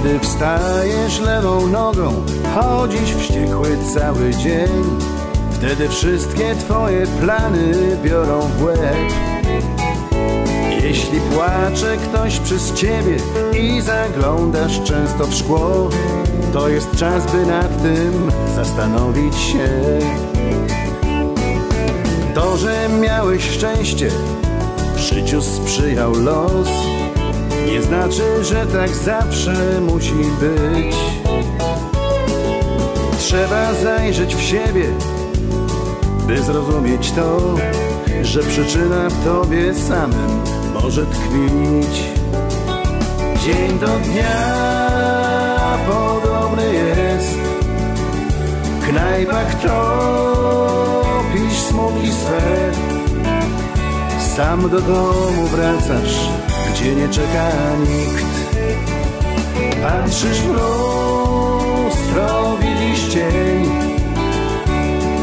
Gdy wstajesz lewą nogą, chodzisz wściekły cały dzień. Wtedy wszystkie twoje plany biorą w łeb. Jeśli płacze ktoś przez ciebie i zaglądasz często w szkło, to jest czas, by nad tym zastanowić się. To, że miałeś szczęście, w życiu sprzyjał los, nie znaczy, że tak zawsze musi być. Trzeba zajrzeć w siebie, by zrozumieć to, że przyczyna w tobie samym może tkwić. Dzień do dnia podobny jest, w knajpach topisz smutki swe. Sam do domu wracasz, gdzie nie czeka nikt. Patrzysz w lustro, widzisz cień,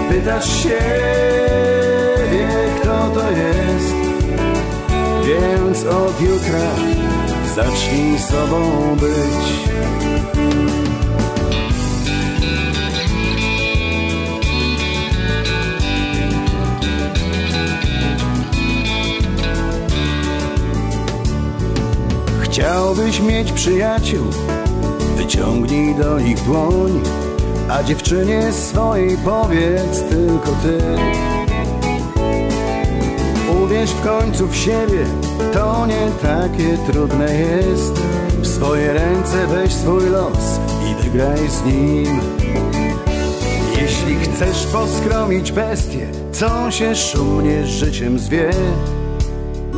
pytasz się, wie kto to jest, więc od jutra zacznij sobą być. Chciałbyś mieć przyjaciół, wyciągnij do nich dłoń, a dziewczynie swojej powiedz tylko ty. Uwierz w końcu w siebie, to nie takie trudne jest. W swoje ręce weź swój los i wygraj z nim. Jeśli chcesz poskromić bestię, co się szumnie życiem zwie,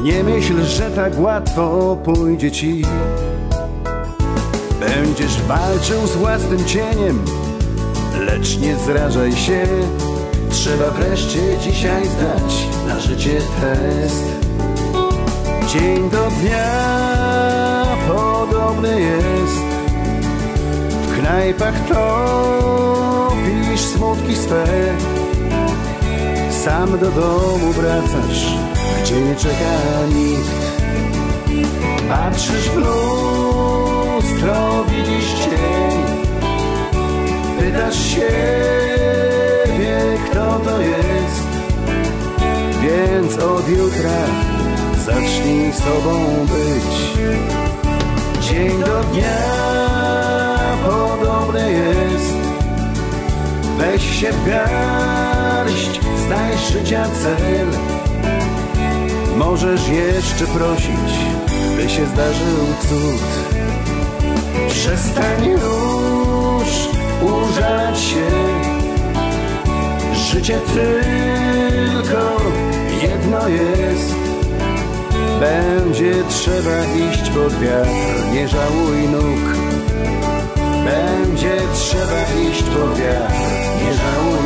nie myśl, że tak łatwo pójdzie ci. Będziesz walczył z własnym cieniem, lecz nie zrażaj się. Trzeba wreszcie dzisiaj zdać na życie test. Dzień do dnia podobny jest. W knajpach topisz smutki swe. Sam do domu wracasz, gdzie nie czeka nikt. Patrzysz w lustro, widzisz cień. Pytasz się, wie kto to jest. Więc od jutra zacznij sobą być. Dzień do dnia podobny jest. Weź się w garść, znaj życia cel. Możesz jeszcze prosić, by się zdarzył cud. Przestań już użalać się. Życie tylko jedno jest. Będzie trzeba iść pod wiatr, nie żałuj nóg. Będzie trzeba iść pod wiatr, nie żałuj.